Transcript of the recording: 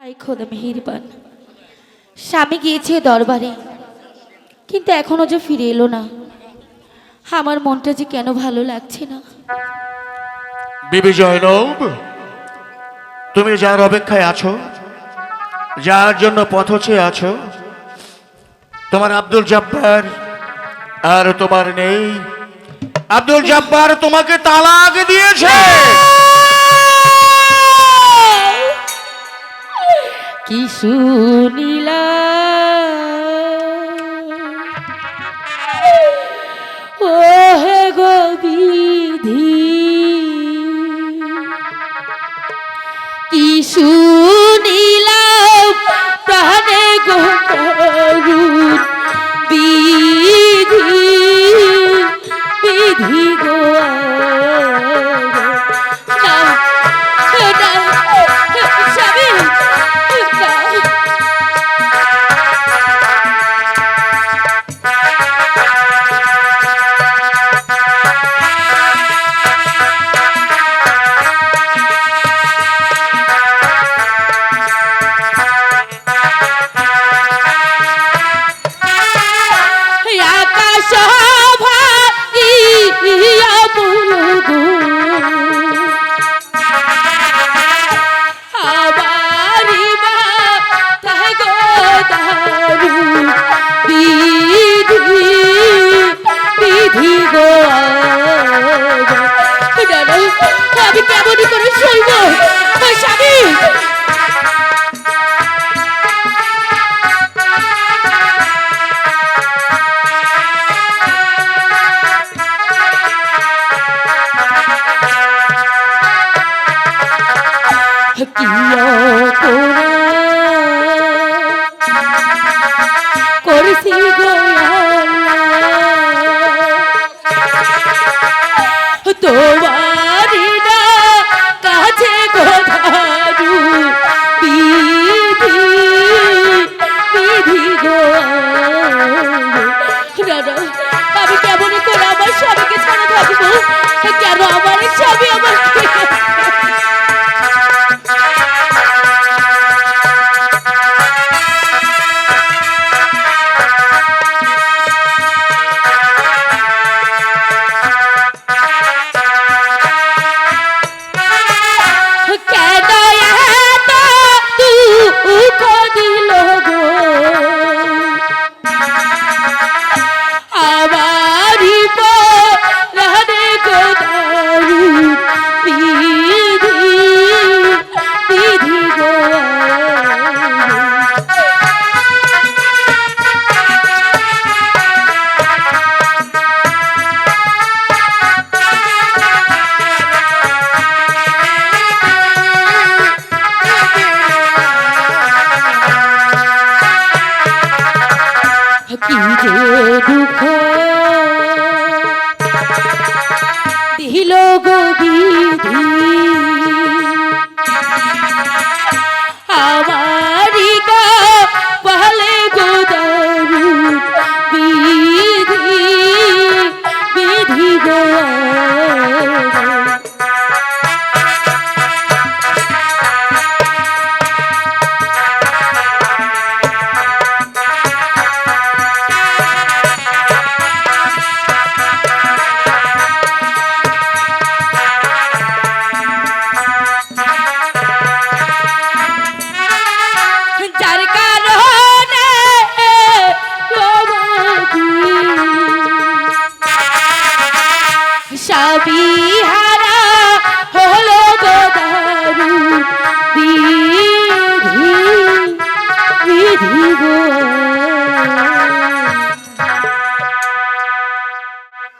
High খোদা স্বামী গিয়েছে দরবারে, কিন্তু এখনও যে ফিরে এলো না। আমার মনটা যে কেন ভালো লাগছে না। বিবি জয়নব তুমি যার অপেক্ষায় আছো, যার জন্য পথ চেয়ে আছো, তোমার আব্দুল জব্বার আর তোমার নেই। আব্দুল জব্বার তোমাকে তালাক দিয়েছে। কি শুনিলা? ও হে গো বিধি কি করছি তোমারি কাছে গোধারু বিধি বিধি গো আমি কেমন করে আমার স্বামীকে ছাড়া থাকব? কেন আমার স্বামী আমার দুঃখ। দিল গো যাবি